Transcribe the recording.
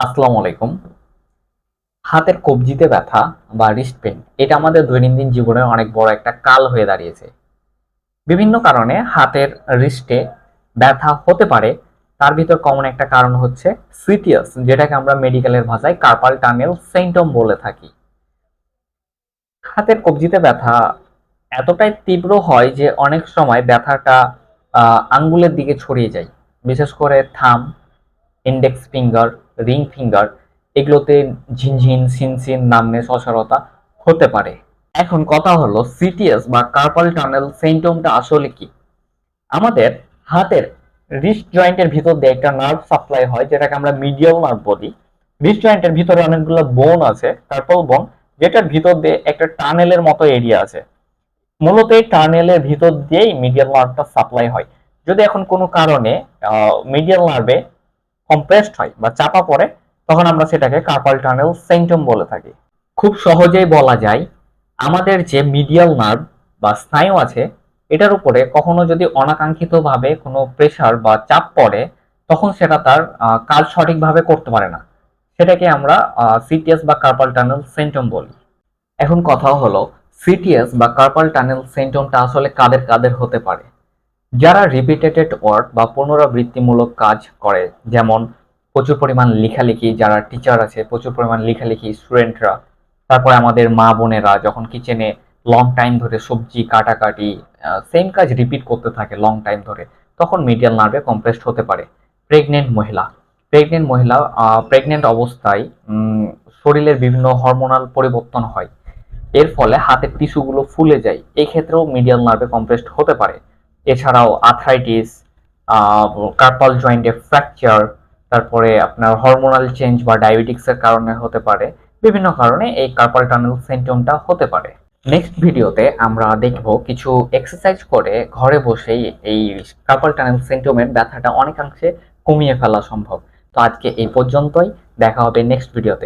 আসসালামু আলাইকুম। হাতের কবজিতে ব্যথা বা রিস্ট পেন এটা আমাদের দৈনন্দিন জীবনের অনেক বড় একটা কাল হয়ে দাঁড়িয়েছে। বিভিন্ন কারণে হাতের রিস্টে ব্যথা হতে পারে, তার ভিতর কমন একটা কারণ হচ্ছে সিটিয়াস যেটাকে আমরা মেডিকেলের ভাষায় কার্পাল টানেল সেন্টম বলে থাকি। হাতের কবজিতে ব্যথা এতটাই তীব্র হয় যে অনেক সময় ব্যথাটা আঙ্গুলের দিকে ছড়িয়ে যায়। বিশেষ করে থাম ইন্ডেক্স ফিঙ্গার রিং ফিঙ্গার এগুলোতে ঝিনঝিন, সিনসিন, নামে সচরতা হতে পারে। এখন কথা হলো সিটিএস বা কার্পাল টানেল সিমটমটা আসলে কি? আমাদের হাতের রিস্ট জয়েন্টের ভিতর দিয়ে একটা নার্ভ সাপ্লাই হয়, যেটাকে আমরা মিডিয়াল নার্ভ বলি। রিস্ট জয়েন্টের ভিতরে অনেকগুলো বোন আছে তারপর বোন যেটার ভিতর দিয়ে একটা টানেলের মতো এরিয়া আছে। মূলত এই টানেলের ভিতর দিয়েই মিডিয়াল নার্ভটা সাপ্লাই হয়। যদি এখন কোনো কারণে মিডিয়াল নার্ভে কম্প্রেসড হয় বা চাপা পড়ে, তখন আমরা সেটাকে কার্পাল টানেল সিমটম বলে থাকি। খুব সহজেই বলা যায়, আমাদের যে মিডিয়াল নার্ভ বা স্নায়ু আছে, এটার উপরে কখনো যদি অনাকাঙ্ক্ষিতভাবে কোনো প্রেসার বা চাপ পড়ে, তখন সেটা তার কাজ সঠিকভাবে করতে পারে না। সেটাকে আমরা সিটিএস বা কার্পাল টানেল সেন্টম বলি। এখন কথা হলো সিটিএস বা কার্পাল টানেল সেন্টমটা আসলে কাদের কাদের হতে পারে? যারা রিপিটেটেড ওয়ার্ক বা পুনরাবৃত্তিমূলক কাজ করে, যেমন প্রচুর পরিমাণ লেখালেখি, যারা টিচার আছে, প্রচুর পরিমাণ লেখালেখি স্টুডেন্টরা তারপরে আমাদের মা বোনেরা যখন কিচেনে লং টাইম ধরে সবজি কাটাকাটি সেম কাজ রিপিট করতে থাকে লং টাইম ধরে, তখন মিডিয়াল নার্ভে কম্প্রেসড হতে পারে। প্রেগনেন্ট মহিলা। প্রেগনেন্ট মহিলা প্রেগনেন্ট অবস্থায় শরীরের বিভিন্ন হরমোনাল পরিবর্তন হয়। এর ফলে হাতের টিস্যুগুলো ফুলে যায়। এই ক্ষেত্রেও মিডিয়াল নার্ভে কম্প্রেসড হতে পারে। এছাড়াও আর্থ্রাইটিস কার্পাল জয়েন্টে ফ্র্যাকচার তারপরে আপনার হরমোনাল চেঞ্জ বা ডায়াবেটিক্সের কারণে হতে পারে। বিভিন্ন কারণে এই কার্পাল টানেল সিমটমটা হতে পারে। নেক্সট ভিডিওতে আমরা দেখব কিছু এক্সারসাইজ করে ঘরে বসেই এই কার্পাল টানেল সিমটমের ব্যথাটা অনেকাংশে কমিয়ে ফেলা সম্ভব। তো আজকে এই পর্যন্তই। দেখা হবে নেক্সট ভিডিওতে